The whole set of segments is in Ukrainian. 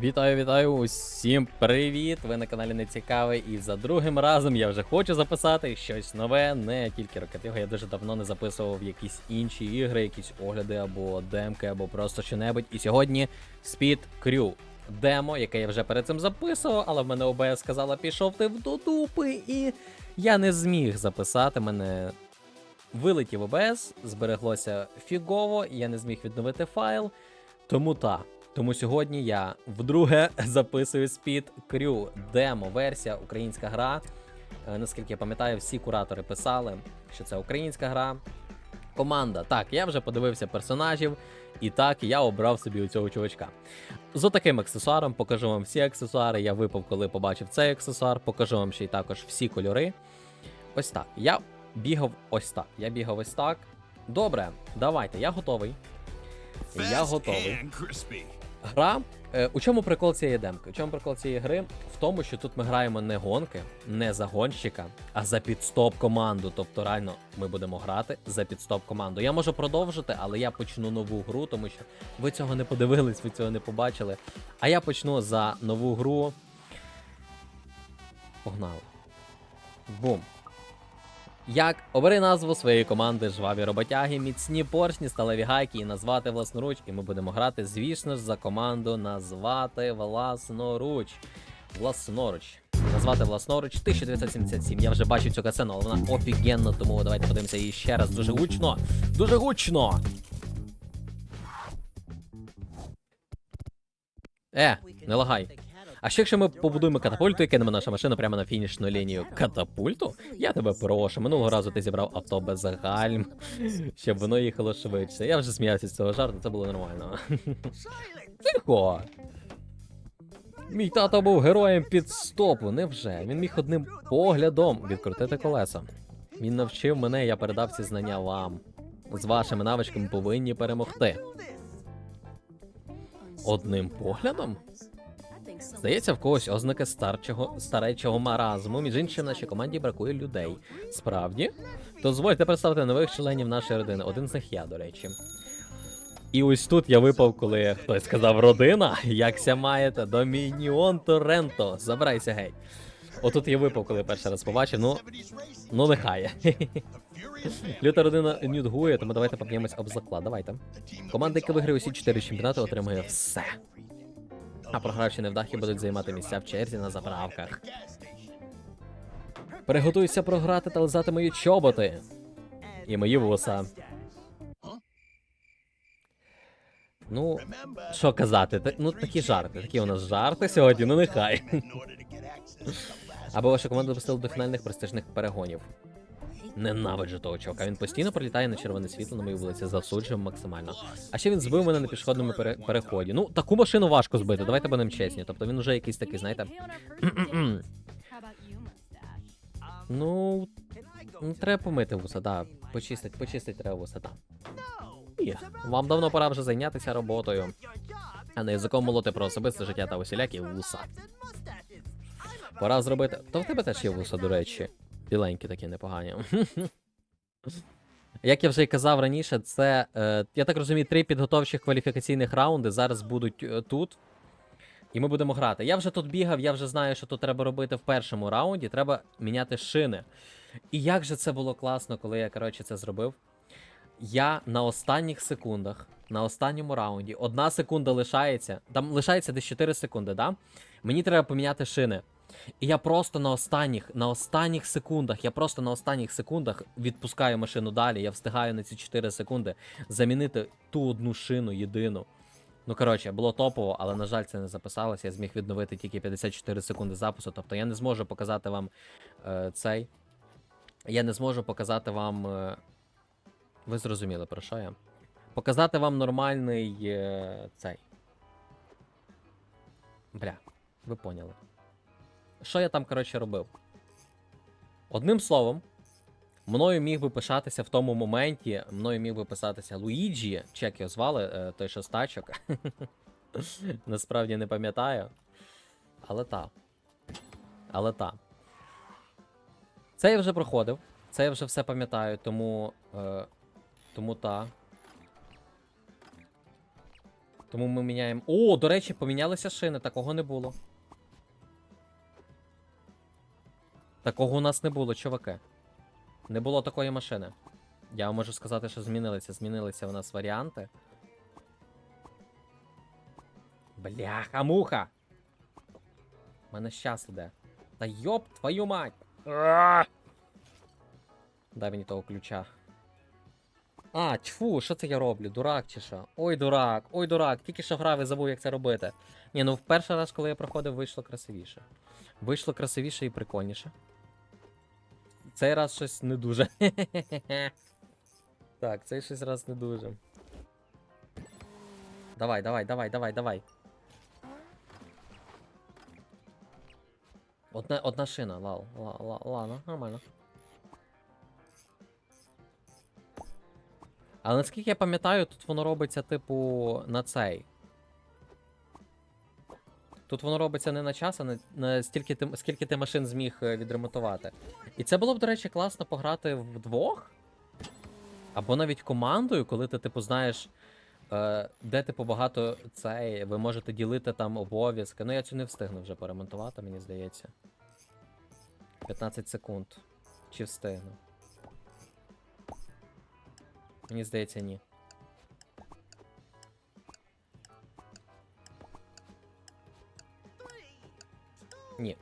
Вітаю, вітаю, усім привіт! Ви на каналі Нецікавий, і за другим разом я вже хочу записати щось нове, не тільки League, Я дуже давно не записував якісь інші ігри, якісь огляди або демки, або просто що-небудь. І сьогодні Speed Crew. Демо, яке я вже перед цим записував, але в мене ОБС сказала, пішов ти в додупи, і я не зміг записати. Мене вилетів ОБС, збереглося фігово, я не зміг відновити файл. Тому та. Тому сьогодні я вдруге записую Speed Crew демо-версія, українська гра. Е, Наскільки я пам'ятаю, всі куратори писали, що це українська гра. Команда. Так, я вже подивився персонажів, і так я обрав собі у цього чувачка. З отаким аксесуаром покажу вам всі аксесуари. Я випав, коли побачив цей аксесуар, покажу вам ще й також всі кольори. Ось так. Я бігав ось так. Я бігав ось так. Добре, давайте, я готовий. Я готовий. Гра. е, У чому прикол цієї демки? У чому прикол цієї гри? В тому, що тут ми граємо не гонки, не за гонщика, а за підстоп команду. Тобто, реально, ми будемо грати за підстоп команду. Я можу продовжити, але я почну нову гру, тому що ви цього не подивились, ви цього не побачили. А я почну за нову гру. Погнали. Бум. Як обери назву своєї команди жваві роботяги, міцні поршні, сталеві гайки і назвати власноруч. І ми будемо грати, звісно ж, за команду назвати власноруч. Власноруч. Назвати власноруч 1977. Я вже бачив цю касцену, але вона офігенна, тому давайте подивимося її ще раз. Дуже гучно! Дуже гучно! Е, не лагай. А ще якщо ми побудуємо катапульту і кинемо нашу машину прямо на фінішну лінію катапульту, я тебе прошу. Минулого разу ти зібрав авто без гальм, щоб воно їхало швидше. Я вже сміявся з цього жарту, це було нормально. Тихо. Мій тато був героєм підстопу, невже? Він міг одним поглядом відкрутити колеса. Він навчив мене, я передав ці знання вам. З вашими навичками повинні перемогти. Одним поглядом? Здається, в когось ознаки старчого, старечого маразму. Між іншим, нашій команді бракує людей. Справді? Дозвольте представити нових членів нашої родини. Один з них я, до речі. І ось тут я випав, коли хтось сказав родина. Якся маєте? Домініон Торренто. Забирайся геть. Отут я випав, коли перший раз побачив. Ну, ну нехай. Люта родина нюдгує, тому давайте поб'ємось об заклад. Давайте. Команда, яка виграє усі чотири чемпіонати, отримує все. А програвші невдахи будуть займати місця в черзі на заправках. Приготуйся програти та лизати мої чоботи. І мої вуса. Ну, що казати, та- ну такі жарти, такі у нас жарти сьогодні, ну нехай. Або ваша команда допустила до фінальних престижних перегонів. Ненавиджу того чувака. Він постійно пролітає на червоне світло на моїй вулиці, засуджуємо максимально. А ще він збив мене на пішохідному пере- переході. Ну, таку машину важко збити, давайте будемо чесні. Тобто він уже якийсь такий, знаєте. ну, треба помити вуса, да. Почистить, почистить треба вуса, да. І вам давно пора вже зайнятися роботою, а не язиком молоти про особисте життя та усілякі вуса. Пора зробити. То в тебе теж є вуса, до речі. Біленькі такі непогані. Як я вже й казав раніше, це, е, я так розумію, три підготовчих кваліфікаційних раунди зараз будуть е, тут. І ми будемо грати. Я вже тут бігав, я вже знаю, що тут треба робити в першому раунді. Треба міняти шини. І як же це було класно, коли я, коротше, це зробив. Я на останніх секундах, на останньому раунді, одна секунда лишається. Там лишається десь 4 секунди, да? Мені треба поміняти шини. І я просто на останніх, на останніх секундах, я просто на останніх секундах відпускаю машину далі. Я встигаю на ці 4 секунди замінити ту одну шину єдину. Ну, коротше, було топово, але, на жаль, це не записалося. Я зміг відновити тільки 54 секунди запису. Тобто я не зможу показати вам е, цей. Я не зможу показати вам. Е, ви зрозуміли, про що я? Показати вам нормальний е, цей. Бля, ви поняли. Що я там, коротше, робив? Одним словом, мною міг би пишатися в тому моменті, мною міг би писатися Луїджі, чи як його звали, е, той що з. Насправді не пам'ятаю. Але та. Але та. Це я вже проходив. Це я вже все пам'ятаю, тому. Е, тому та. Тому ми міняємо. О, до речі, помінялися шини, такого не було. Такого у нас не було, чуваки. Не було такої машини. Я вам можу сказати, що змінилися. Змінилися у нас варіанти. Бляха, муха! У мене щас іде. Та йоп твою мать! Дай мені того ключа. А, тьфу, що це я роблю? Дурак чи що? Ой, дурак, ой, дурак, тільки що грав і забув, як це робити. Ні, ну в перший раз, коли я проходив, вийшло красивіше. Вийшло красивіше і прикольніше. Цей раз щось не дуже. Так, цей щось раз не дуже. Давай, давай, давай, давай, давай. Одна, одна шина, лал, ла, ла, ладно, нормально. Але наскільки я пам'ятаю, тут воно робиться, типу, на цей. Тут воно робиться не на час, а на, на стільки ти, скільки ти машин зміг е, відремонтувати. І це було б, до речі, класно пограти вдвох. Або навіть командою, коли ти, типу, знаєш, е, де типу багато цей, ви можете ділити там обов'язки. Ну, я цю не встигну вже поремонтувати, мені здається. 15 секунд. Чи встигну? Мені здається, ні. Ні.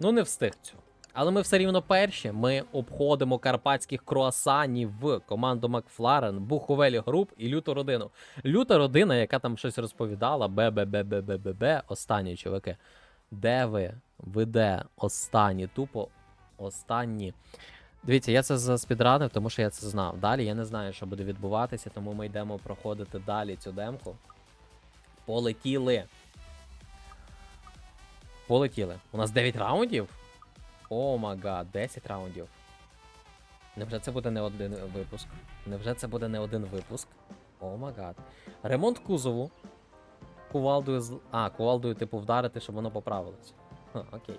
Ну, не встиг цього. Але ми все рівно перші. Ми обходимо карпатських круасанів в команду Макфларен, Буховелі Груп і люту родину. Люта родина, яка там щось розповідала, бе-бе-бе-бе-бе-бе-бе, останні чуваки. Де ви? Ви де? Останні, тупо останні. Дивіться, я це заспідранив, тому що я це знав. Далі я не знаю, що буде відбуватися, тому ми йдемо проходити далі цю демку. Полетіли. Полетіли. У нас 9 раундів? О мага, 10 раундів. Невже це буде не один випуск? Невже це буде не один випуск? О магад. Ремонт кузову. Кувалдою з. А, кувалдою, типу, вдарити, щоб воно поправилось. Ха, окей.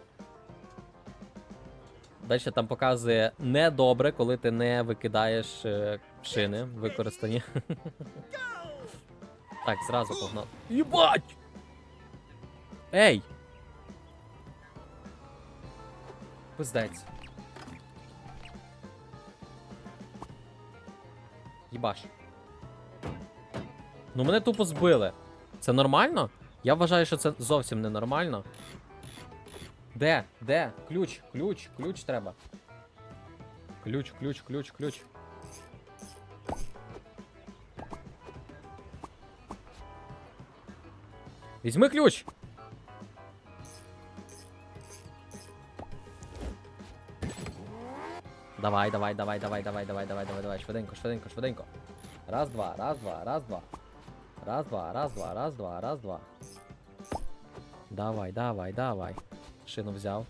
Далі там показує недобре, коли ти не викидаєш е, шини використані. так, зразу погнав. Єбать! Ей! Пиздець. Їбаш. Ну мене тупо збили. Це нормально? Я вважаю, що це зовсім не нормально. Де? Де? Ключ, ключ, ключ треба. Ключ, ключ, ключ, ключ. Візьми ключ! Давай, давай, давай, давай, давай, давай, давай, давай, давай, швиденько, швиденько, швиденько. Раз, два, раз, два, раз, два. Раз, два, раз, два, раз, два, раз, два. Давай, давай, давай. Шину взяв.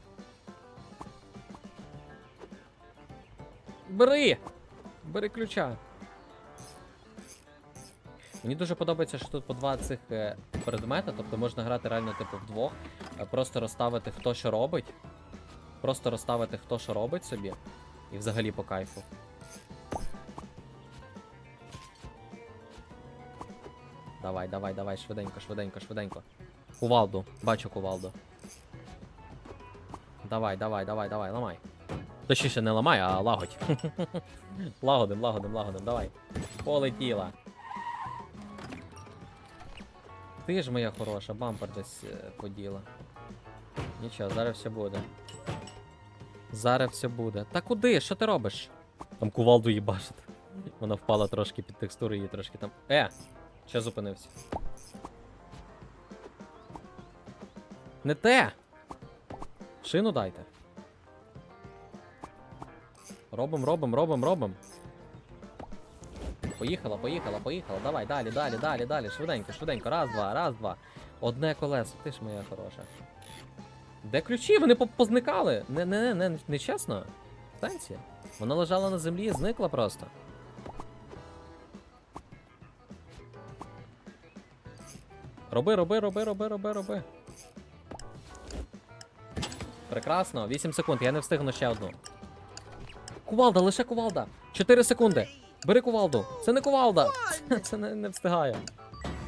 Бери! Бери ключа. Мені дуже подобається, що тут по два цих е, предмета, тобто можна грати реально типу вдвох, е, просто розставити хто що робить. Просто розставити хто що робить собі. І взагалі по кайфу. Давай, давай, давай, швиденько, швиденько, швиденько. Кувалду, бачу кувалду. Давай, давай, давай, давай, ламай. Точніше не ламай, а лагодь. лагодим, лагодим, лагодим, давай. Полетіла. Ти ж моя хороша, бампер десь е, поділа. Нічого, зараз все буде. Зараз все буде. Та куди? Що ти робиш? Там кувалду їбашить. Вона впала трошки під текстуру, її трошки там. Е! Ще зупинився. Не те! Шину дайте. Робим, робим, робим, робим. Поїхала, поїхала, поїхала. Давай, далі, далі, далі, далі. Швиденько, швиденько. Раз, два, раз, два. Одне колесо, ти ж моя хороша. Де ключі? Вони позникали. Не, не, не, не, не чесно. Станція. Вона лежала на землі і зникла просто. Роби, роби, роби, роби, роби, роби. Прекрасно, 8 секунд, я не встигну ще одну. Кувалда, лише кувалда. 4 секунди. Бери кувалду. Це не кувалда. Це не, не встигає.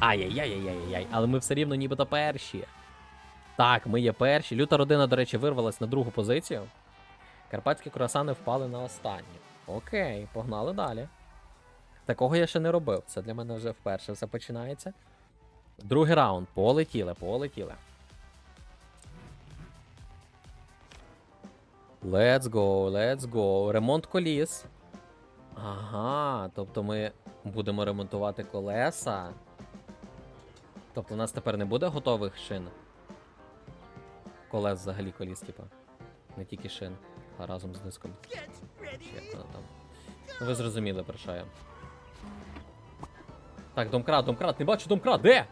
Ай-яй-яй-яй-яй-яй. але ми все рівно нібито перші. Так, ми є перші. Люта родина, до речі, вирвалась на другу позицію. Карпатські круасани впали на останню. Окей, погнали далі. Такого я ще не робив. Це для мене вже вперше все починається. Другий раунд. Полетіли, полетіли. Let's go, let's go. Ремонт коліс. Ага, тобто ми будемо ремонтувати колеса. Тобто у нас тепер не буде готових шин. Колес взагалі коліс, типа. Не тільки шин, а разом з диском. Воно там. Ну ви зрозуміли, про що я. Так, домкрат, домкрат, не бачу домкрат, де?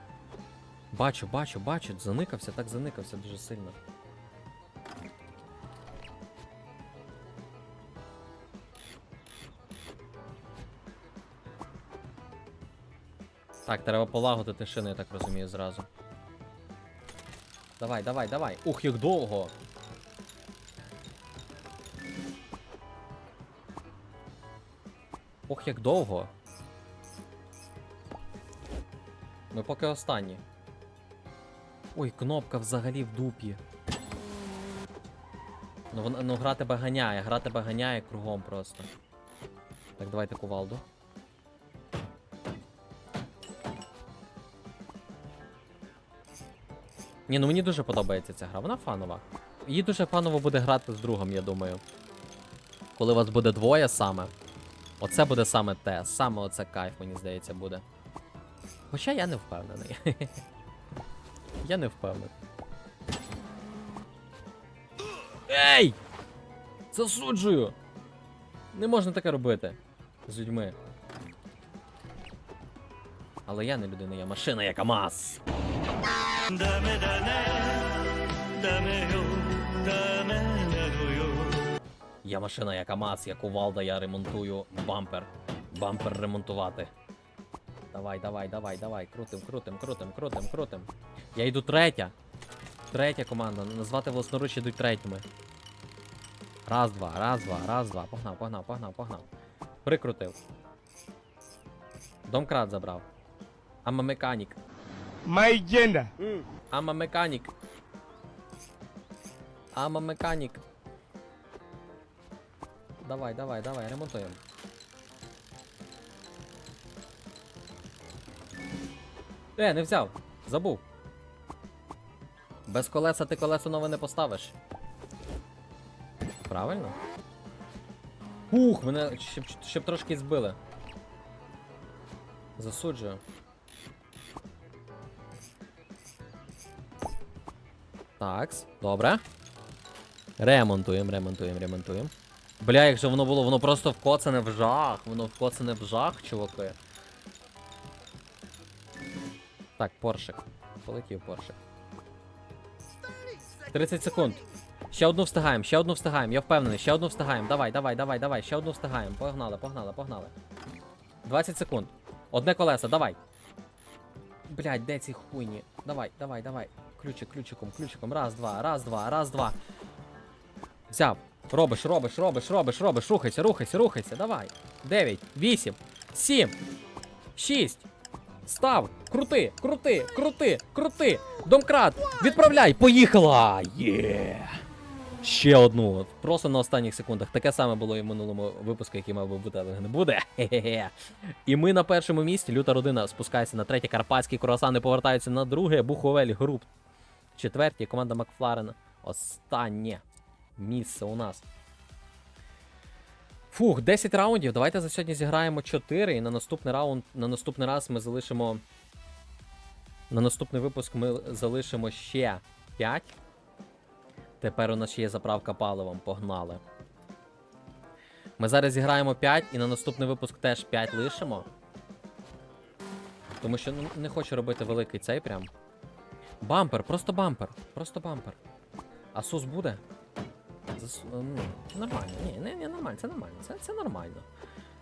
Бачу, бачу, бачу, заникався, так заникався дуже сильно. Так, треба полагодити шини, я так розумію, зразу. Давай, давай, давай. Ух, як довго. Ох, як довго. Ми поки останні. Ой, кнопка взагалі в дупі. Ну, вона, ну гра тебе ганяє, гра тебе ганяє кругом просто. Так, давайте кувалду. Ні, ну мені дуже подобається ця гра, вона фанова. Її дуже фаново буде грати з другом, я думаю. Коли вас буде двоє саме. Оце буде саме те. Саме оце кайф, мені здається, буде. Хоча я не впевнений. я не впевнений. Ей! Засуджую! Не можна таке робити з людьми. Але я не людина, я машина, я КАМАЗ. Я машина, яка МАЗ, яку валда, я ремонтую бампер. Бампер ремонтувати. Давай, давай, давай, давай. Крутим, крутим, крутим, крутим, крутим. Я йду третя. Третя команда. Назвати власноруч йдуть третіми. Раз, два, раз, два, раз, два. Погнав, погнав, погнав, погнав. Прикрутив. Домкрат забрав. Ама механік. My agenda. Ама механік. Ама механік. Давай, давай, давай, ремонтуємо. Е, не взяв. Забув. Без колеса ти колесо нове не поставиш. Правильно? Ух, мене ще, б- ще трошки збили. Засуджую. Такс, добре. Ремонтуємо, ремонтуємо, ремонтуємо. Бля, як же воно було, воно просто вкоцане в жах. Воно вкоцане в жах, чуваки. Так, поршик. Полетів поршик. 30 секунд. Ще одну встигаємо, ще одну встигаємо, я впевнений, ще одну встигаємо. Давай, давай, давай, давай, ще одну встигаємо. Погнали, погнали, погнали. 20 секунд. Одне колесо, давай. Блять, де ці хуйні? Давай, давай, давай. Ключик, ключиком, ключиком. Раз, два, раз, два, раз, два. Взяв. Робиш, робиш, робиш, робиш, робиш. Рухайся, рухайся, рухайся. Давай. 9, 8, 7, 6. Став. Крути, крути, крути, крути. Домкрат. Відправляй. Поїхала. Є. Ще одну. Просто на останніх секундах. Таке саме було і в минулому випуску, який мав би бути, але не буде. Хе-хе-хе. І ми на першому місці. Люта родина спускається на третє. Карпатські круасани повертаються на друге. Буховель груп. Четверті. Команда Макфларена. Останнє місце у нас. Фух, 10 раундів. Давайте за сьогодні зіграємо 4. І на наступний раунд, на наступний раз ми залишимо. На наступний випуск ми залишимо ще 5. Тепер у нас ще є заправка паливом. Погнали. Ми зараз зіграємо 5 і на наступний випуск теж 5 лишимо. Тому що ну, не хочу робити великий цей прям. Бампер, просто бампер. Просто бампер. А сус буде? Зас... Ну, нормально. Ні, не, не, нормально, це нормально. Це, це нормально.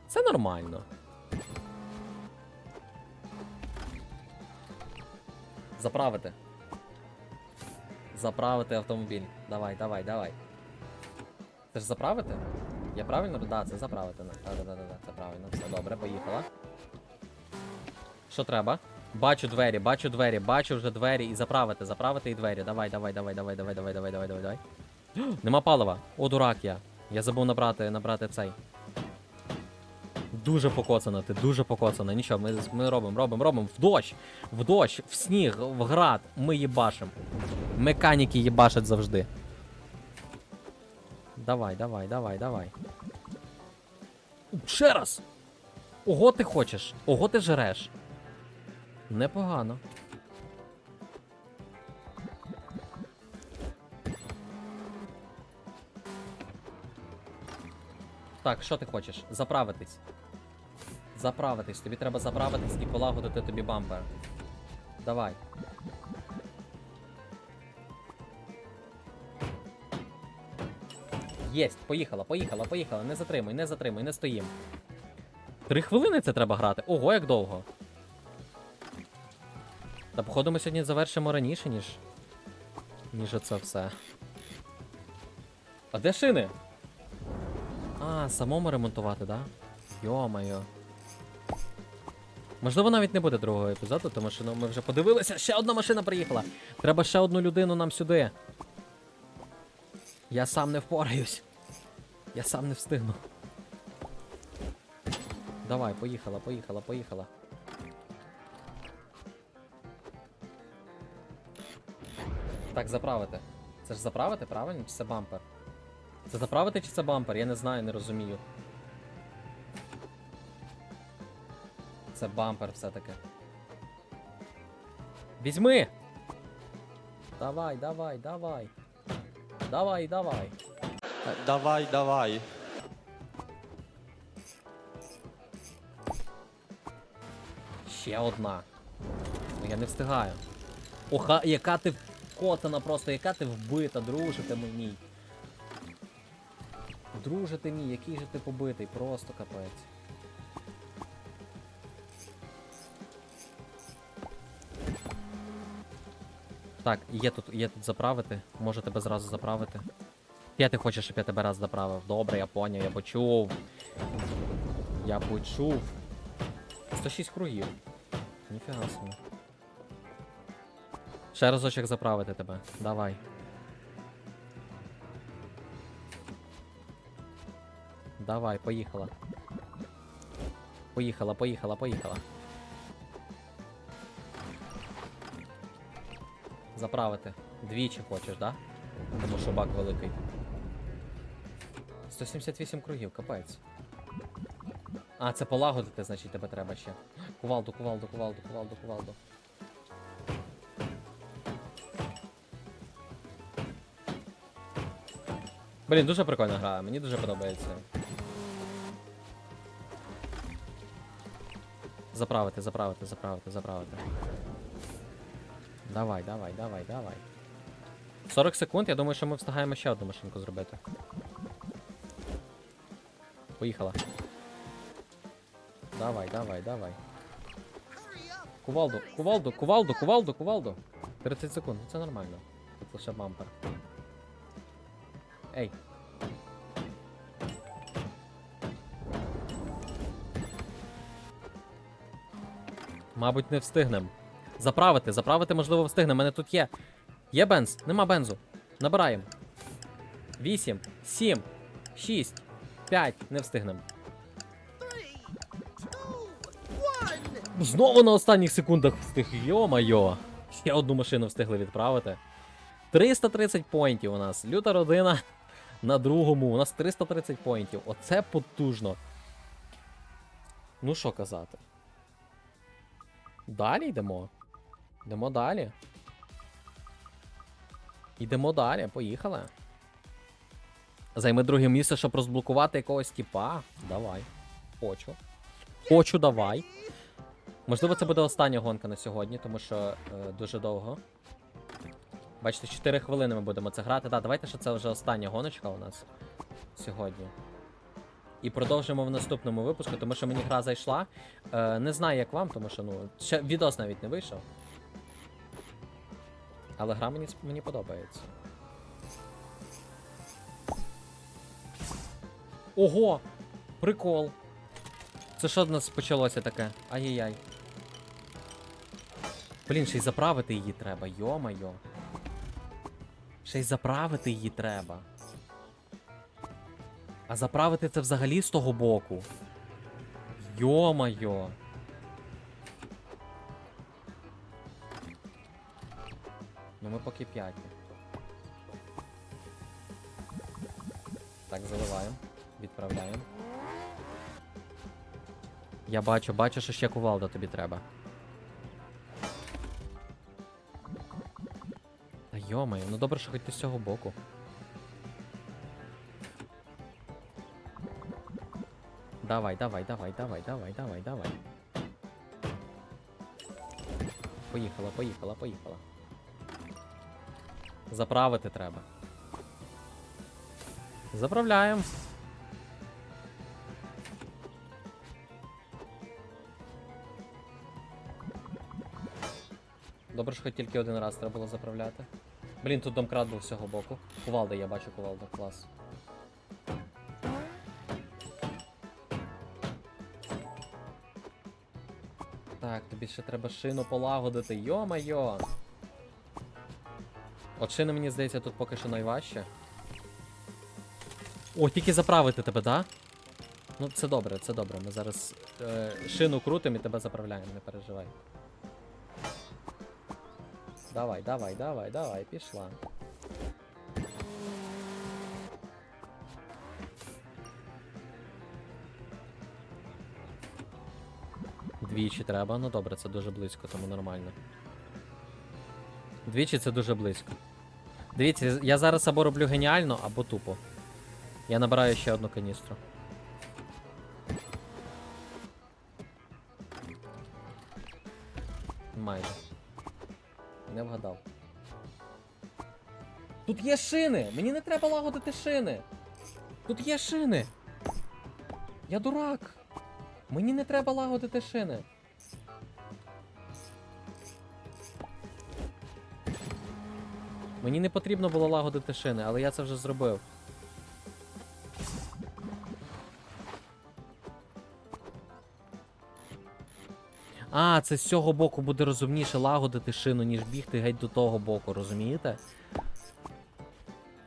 Це нормально. Заправити. Заправити автомобіль. Давай, давай, давай. Це ж заправити? Я правильно? Да, це заправити. Да, да, да, да, це правильно. Все добре, поїхала. Що треба? Бачу двері, бачу двері, бачу вже двері і заправити, заправити і двері. Давай, давай, давай, давай, давай, давай, давай, давай, давай, давай. Нема палива. О, дурак я. Я забув набрати, набрати цей. Дуже покоцана, ти дуже покоцана. Нічого, ми, ми робимо, робимо, робимо. В дощ, в дощ, в сніг, в град. Ми їбашим. Механіки їбашать завжди. Давай, давай, давай, давай. Ще раз! Ого ти хочеш, ого ти жреш. Непогано. Так, що ти хочеш? Заправитись. Заправитись. Тобі треба заправитись і полагодити тобі бампер. Давай. Єсть, поїхала, поїхала, поїхала. Не затримуй, не затримуй, не стоїм. Три хвилини це треба грати. Ого, як довго. Та походу ми сьогодні завершимо раніше, ніж. Ніж оце все. А де шини? А, самому ремонтувати, да? Йо-моє. Можливо, навіть не буде другого епізоду, тому що ну, ми вже подивилися, ще одна машина приїхала. Треба ще одну людину нам сюди. Я сам не впораюсь. Я сам не встигну. Давай, поїхала, поїхала, поїхала. Так, заправити. Це ж заправити, правильно? Чи це бампер? Це заправити чи це бампер? Я не знаю, не розумію. Це бампер все-таки. Візьми! Давай, давай, давай. Давай, давай. Давай, давай. Ще одна. Ну я не встигаю. Оха, яка ти вкотана просто, яка ти вбита, друже ти мій. Друже ти мій, який же ти побитий, просто капець. Так, є тут, є тут заправити. Можу тебе зразу заправити. Я ти хочеш, щоб я тебе раз заправив. Добре, я поняв, я почув. Я почув. 106 кругів. Ніфіга собі. Ще разочок заправити тебе. Давай. Давай, поїхала. Поїхала, поїхала, поїхала. Заправити. Двічі хочеш, да? Тому що бак великий. 178 кругів, капець. А, це полагодити, значить, тебе треба ще. Кувалду, кувалду, кувалду, кувалду, кувалду. Блін, дуже прикольна гра, мені дуже подобається. Заправити, заправити, заправити, заправити. Давай, давай, давай, давай. 40 секунд, я думаю, що ми встигаємо ще одну машинку зробити. Поїхала. Давай, давай, давай. Кувалду, кувалду, кувалду, кувалду, кувалду. 30 секунд, це нормально. Тут лише бампер. Ей. Мабуть, не встигнем. Заправити, заправити, можливо, встигнем. У мене тут є. Є бенз? Нема бензу. Набираємо. 8, 7, 6, 5. Не встигнем. Знову на останніх секундах встиг. Йо-майо. Ще одну машину встигли відправити. 330 поінтів у нас. Люта родина на другому. У нас 330 поінтів. Оце потужно. Ну що казати? Далі йдемо. Йдемо далі. Йдемо далі, поїхали. Займи друге місце, щоб розблокувати якогось типа. Давай. Хочу. Хочу, давай. Можливо, це буде остання гонка на сьогодні, тому що е, дуже довго. Бачите, 4 хвилини ми будемо це грати. Так, давайте, що це вже остання гоночка у нас сьогодні. І продовжимо в наступному випуску, тому що мені гра зайшла. Е, не знаю, як вам, тому що ну, ще відос навіть не вийшов. Але гра мені, мені подобається. Ого! Прикол! Це що в нас почалося таке? Ай-яй-яй. Блін, ще й заправити її треба, йо-майо. Ще й заправити її треба. А заправити це взагалі з того боку. Йо-майо. Ну ми поки п'яті. Так, заливаємо. Відправляємо. Я бачу, бачу, що ще кувалда тобі треба. Йомаю, ну добре, що хоч ти з цього боку. Давай, давай, давай, давай, давай, давай, давай. Поїхала, поїхала, поїхала. Заправити треба. Заправляємо. Добре, що хоч тільки один раз треба було заправляти. Блін, тут домкрат був з цього боку. Кувалда, я бачу кувалда, клас. Так, тобі ще треба шину полагодити. Йо-майо! От шини, мені здається, тут поки що найважче. О, тільки заправити тебе, да? Ну, це добре, це добре. Ми зараз е, шину крутимо і тебе заправляємо, не переживай. Давай, давай, давай, давай, пішла. Двічі треба, ну добре, це дуже близько, тому нормально. Двічі це дуже близько. Дивіться, я зараз або роблю геніально, або тупо. Я набираю ще одну каністру. Є шини! Мені не треба лагодити шини! Тут є шини! Я дурак! Мені не треба лагодити шини. Мені не потрібно було лагодити шини, але я це вже зробив. А, це з цього боку буде розумніше лагодити шину, ніж бігти геть до того боку, розумієте?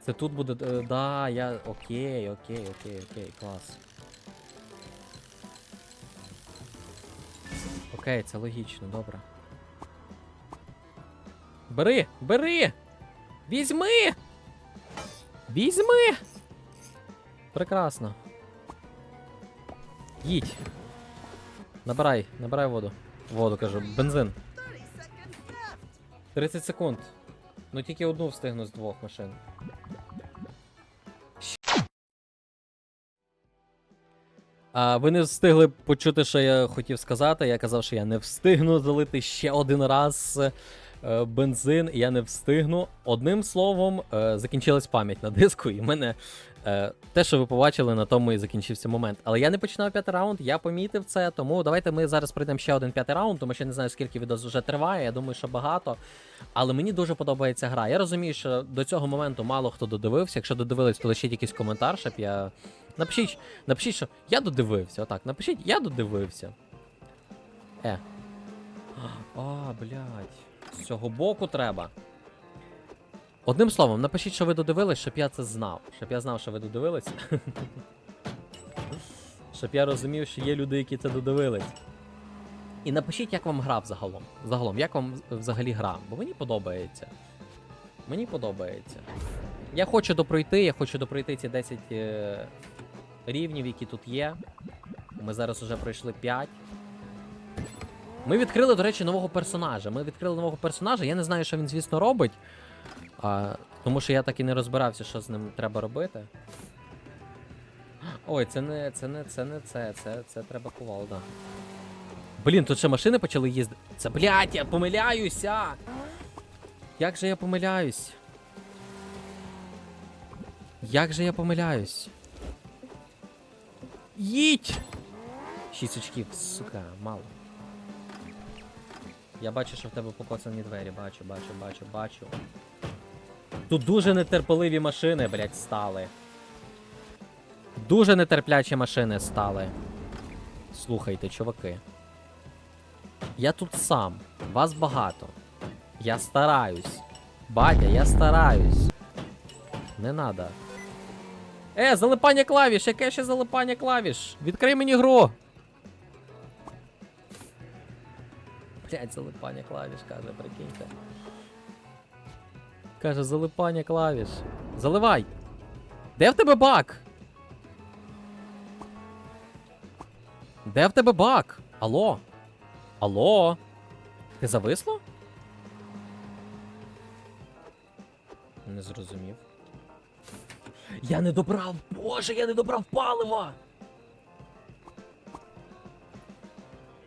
Це тут буде. е, Да, я. Окей, окей, окей, окей, клас. Окей, це логічно, добре. Бери! Бери! Візьми! Візьми! Прекрасно. Їдь. Набирай, набирай воду. Воду кажу, бензин. 30 секунд. Ну тільки одну встигну з двох машин. А, ви не встигли почути, що я хотів сказати. Я казав, що я не встигну залити ще один раз е, бензин, я не встигну. Одним словом, е, закінчилась пам'ять на диску, і в мене е, те, що ви побачили, на тому і закінчився момент. Але я не починав п'ятий раунд, я помітив це, тому давайте ми зараз пройдемо ще один п'ятий раунд, тому що я не знаю, скільки відео вже триває. Я думаю, що багато. Але мені дуже подобається гра. Я розумію, що до цього моменту мало хто додивився. Якщо додивились, то лишіть якийсь коментар, щоб я. Напишіть, напишіть, що я додивився. Отак, напишіть, я додивився. Е. А, блядь. З цього боку треба. Одним словом, напишіть, що ви додивились, щоб я це знав. Щоб я знав, що ви додивились. щоб я розумів, що є люди, які це додивились. І напишіть, як вам гра взагалом. Загалом, як вам взагалі гра. Бо мені подобається. Мені подобається. Я хочу допройти, я хочу допройти ці 10 е, рівнів, які тут є. Ми зараз вже пройшли 5. Ми відкрили, до речі, нового персонажа. Ми відкрили нового персонажа. Я не знаю, що він, звісно, робить. А, тому що я так і не розбирався, що з ним треба робити. Ой, це не це не це не це. Це, це треба кувалда. Блін, тут ще машини почали їздити. Це, блядь, я помиляюся! Як же я помиляюсь? Як же я помиляюсь? Їдь! Шість очків, сука, мало. Я бачу, що в тебе покоцані двері, бачу, бачу, бачу, бачу. Тут дуже нетерпеливі машини, блядь, стали. Дуже нетерплячі машини стали. Слухайте, чуваки. Я тут сам. Вас багато. Я стараюсь. Батя, я стараюсь. Не надо. Е, залипання клавіш! Яке ще залипання клавіш? Відкрий мені гру! Блять, залипання клавіш, каже, прикиньте. Каже, залипання клавіш. Заливай! Де в тебе бак? Де в тебе бак? Алло? Алло? Ти зависло? Не зрозумів. Я не добрав! Боже, я не добрав палива!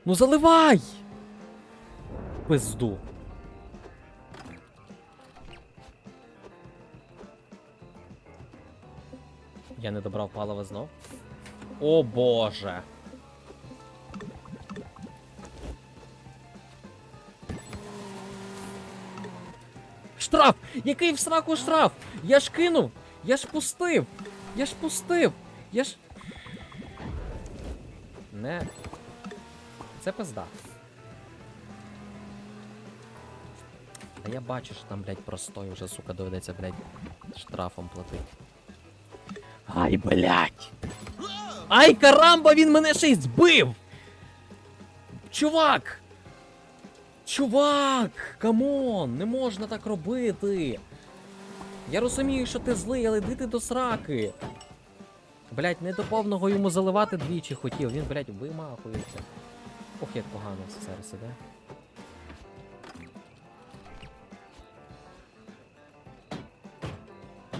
Ну заливай! Пизду. Я не добрав палива знов. О боже. Штраф! Який в сраку штраф? Я ж кинув! Я ж пустив! Я ж пустив! Я ж. Не. Це пизда. А я бачу, що там, блядь, простой вже, сука, доведеться, блядь, штрафом платити. Ай, блядь! Ай, карамба, він мене ще й збив! Чувак! Чувак! Камон! Не можна так робити! Я розумію, що ти злий, але йди ти до сраки! Блять, не до повного йому заливати двічі хотів, він, блять, вимахується. Ох, як погано це зараз іде.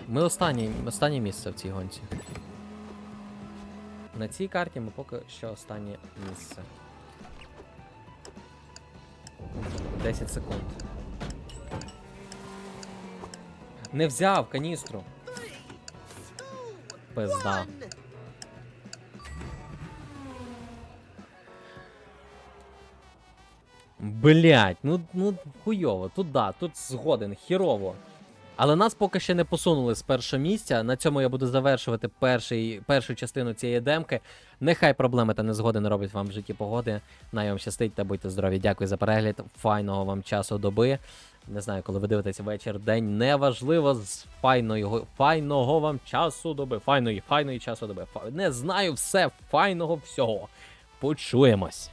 Ми останні, останнє місце в цій гонці. На цій карті ми поки що останнє місце. 10 секунд. Не взяв каністру. Пизда. Блять, ну, ну хуйово, тут да, тут згоден, хірово. Але нас поки ще не посунули з першого місця. На цьому я буду завершувати перший, першу частину цієї демки. Нехай проблеми та незгоди не роблять вам в житті погоди. Най вам щастить та будьте здорові. Дякую за перегляд. Файного вам часу доби. Не знаю, коли ви дивитесь вечір, день. Неважливо з файного, файного вам часу доби. Файної, файної часу доби. Не знаю все файного всього. Почуємось.